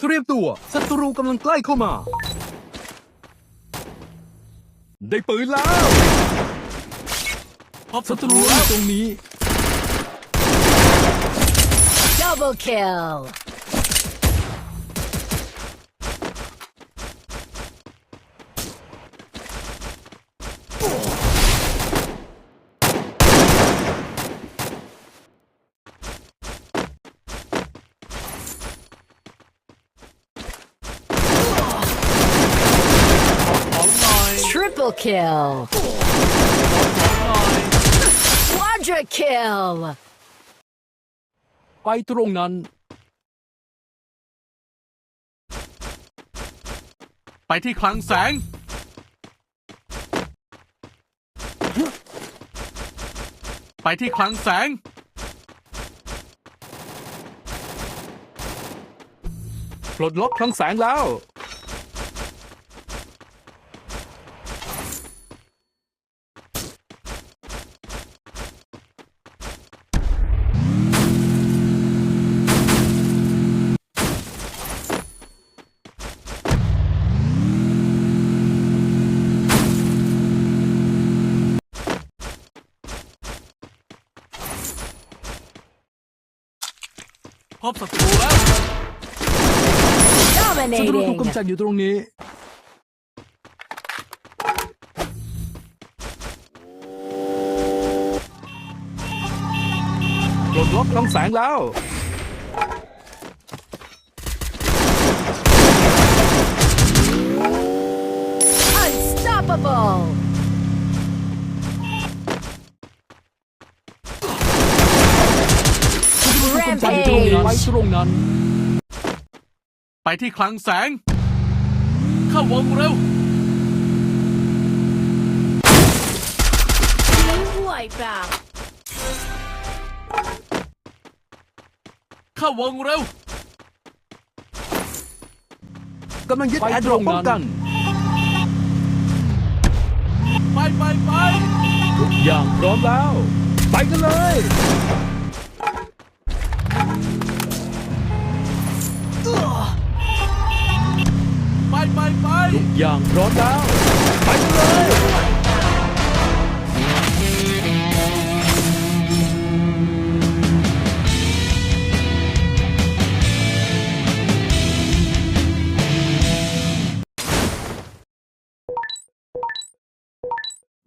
เตรียมตัวศัตรูกำลังใกล้เข้ามา ได้ปืนแล้วพบศัตรูแล้วตรงนี้ Double kill. ของหน่อย Triple kill. Quadra kill. ไปตรงนั้น ไปที่คลังแสง ไปที่คลังแสง ปลดล็อกคลังแสงแล้ว พบศัตรูแล้วศัตรูถูก Dominating. กำจัดอยู่ตรงนี้ ปลดล็อกคลังแสงแล้ว Unstoppable. กำจัดอยู่ ตรงนี้ Rampage. ไปตรงนั้น ไปที่คลังแสง เข้าวงเร็ว Wipe out. เข้าวงเร็ว กำลังยึดแอร์ดรอปป้องกัน ไปไปไป ทุกอย่างพร้อมแล้ว ไปกันเลย ทุกอย่างพร้อมแล้ว ไปกันเลย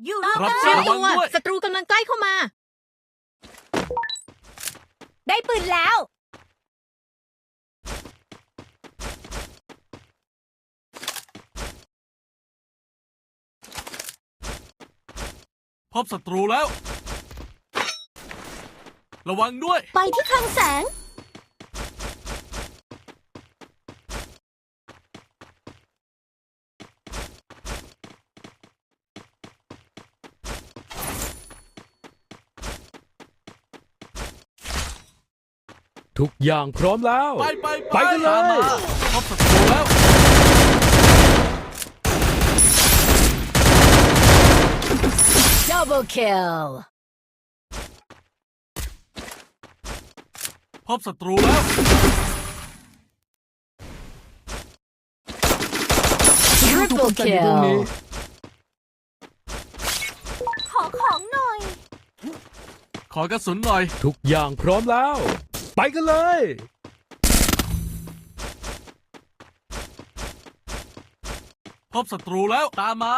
You รับเตรียมระตัวังวด้วยศัตรูกำลังใกล้เข้ามา ได้ปืนแล้ว พบศัตรูแล้ว ระวังด้วย ไปที่คลังแสง ทุกอย่างพร้อมแล้ว ไปไปไปกันเลยตามมาพบศัตรูแล้ว Double kill. พบศัตรูแล้วถูก Triple กำจัดอยู่ตรงนี้ kill. ขอของหน่อย ขอกระสุนหน่อย ทุกอย่างพร้อมแล้ว ไปกันเลย พบศัตรูแล้วตามมา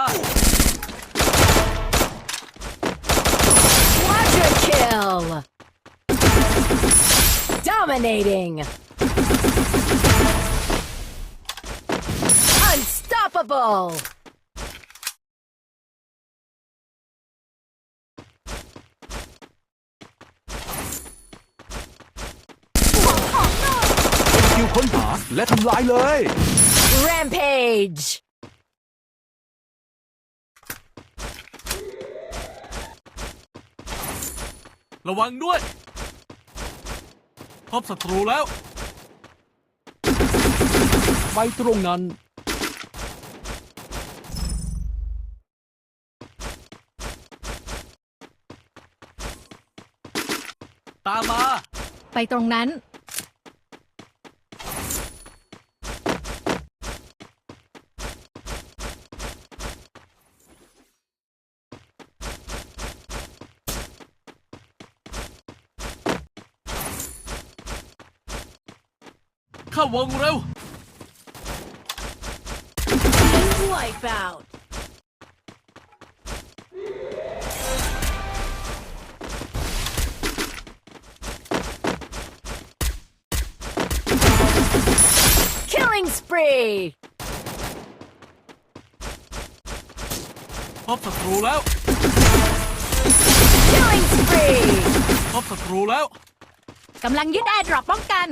Kill! Dominating! Unstoppable! Rampage! ระวังด้วย พบศัตรูแล้ว ไปตรงนั้น ตามมา ไปตรงนั้นาวงเร็ว Wipeout. Killing spree. พบศัตรูแล้ว Killing spree. พบศัตรูแล้ว กำลังยึดแอร์ดรอปป้องกัน